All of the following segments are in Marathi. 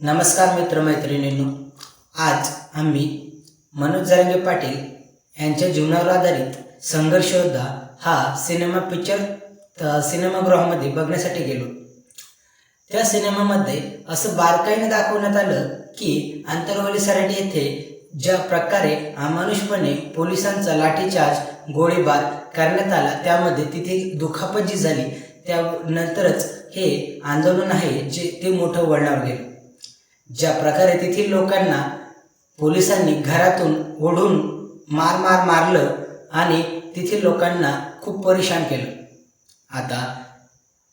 नमस्कार मित्रमैत्रिणींनो आज आम्ही मनोज जरंगे पाटील यांच्या जीवनावर आधारित संघर्ष योद्धा हा सिनेमा पिक्चर सिनेमागृहामध्ये बघण्यासाठी गेलो. त्या सिनेमामध्ये असं बारकाईने दाखवण्यात आलं की आंतरवली सराटी येथे ज्या प्रकारे अमानुषपणे पोलिसांचा लाठीचार्ज गोळीबार करण्यात आला त्यामध्ये तिथे दुखापत जी झाली. त्यानंतरच हे आंदोलन आहे जे ते मोठं वळणावर गेलं. ज्या प्रकारे तेथील लोकांना पोलिसांनी घरातून ओढून मार मार मारलं आणि तेथील लोकांना खूप परेशान केलं. आता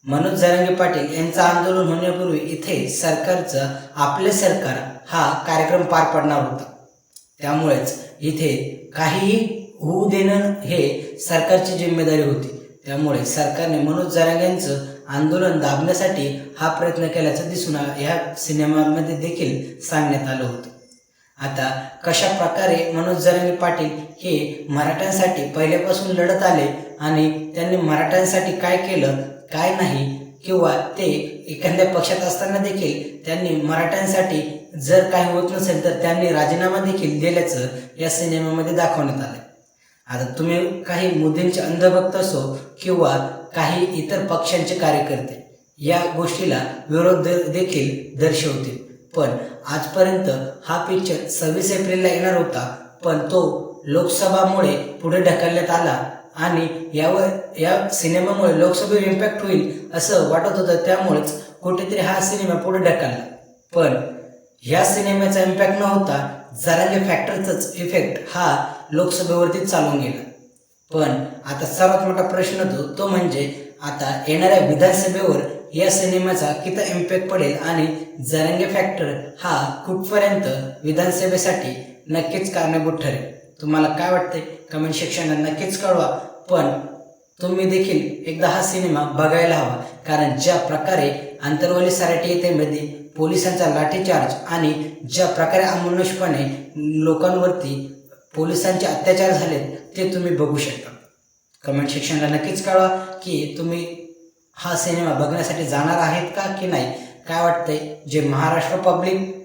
मनोज जरांगे पाटील यांचं आंदोलन होण्यापूर्वी इथे सरकारचं आपले सरकार हा कार्यक्रम पार पडणार होता. त्यामुळेच इथे काहीही होऊ देणं हे सरकारची जिम्मेदारी होती. त्यामुळे सरकारने मनोज जरांगेंचं आंदोलन दाबण्यासाठी हा प्रयत्न केल्याचं दिसून या सिनेमामध्ये देखील सांगण्यात आलं होतं. आता कशा प्रकारे मनोज जरांगे पाटील हे मराठ्यांसाठी पहिल्यापासून लढत आले आणि त्यांनी मराठ्यांसाठी काय केलं काय नाही किंवा ते एखाद्या पक्षात असताना देखील त्यांनी मराठ्यांसाठी जर काही होत नसेल तर त्यांनी राजीनामा देखील दिल्याचं या सिनेमामध्ये दाखवण्यात आलं आता तुम्ही काही मोदींचे अंधभक्त असो किंवा काही इतर पक्षांचे कार्यकर्ते या गोष्टीला विरोध देखील दर्शवतील. पण आजपर्यंत हा पिक्चर सव्वीस एप्रिलला येणार होता पण तो लोकसभामुळे पुढे ढकलण्यात आला आणि यावर या सिनेमामुळे लोकसभेवर इम्पॅक्ट होईल असं वाटत होतं त्यामुळेच कुठेतरी हा सिनेमा पुढे ढकलला. पण ह्या सिनेमाचा इम्पॅक्ट न होता जरांगे फॅक्टरचाच इफेक्ट हा लोकसभेवरती चालून गेला. पण आता सर्वात मोठा प्रश्न तो तो म्हणजे आता येणाऱ्या विधानसभेवर या सिनेमाचा किती इम्पॅक्ट पडेल आणि जरंगे फॅक्टर हा कुठपर्यंत विधानसभेसाठी नक्कीच कारणीभूत ठरेल? तुम्हाला काय वाटते कमेंट सेक्शनला नक्कीच कळवा. पण तुम्ही देखील एकदा हा सिनेमा बघायला हवा. कारण ज्या प्रकारे आंतरवली सराटी येते मध्ये पोलिसांचा लाठीचार्ज आणि ज्या प्रकारे अमानुषपणे लोकांवरती पोलिसांचे अत्याचार झालेत ते तुम्ही बघू शकता. कमेंट सेक्शनला नक्कीच कळवा की तुम्ही हा सिनेमा बघण्यासाठी जाणार आहेत का की नाही? काय वाटतंय? जे महाराष्ट्र पब्लिक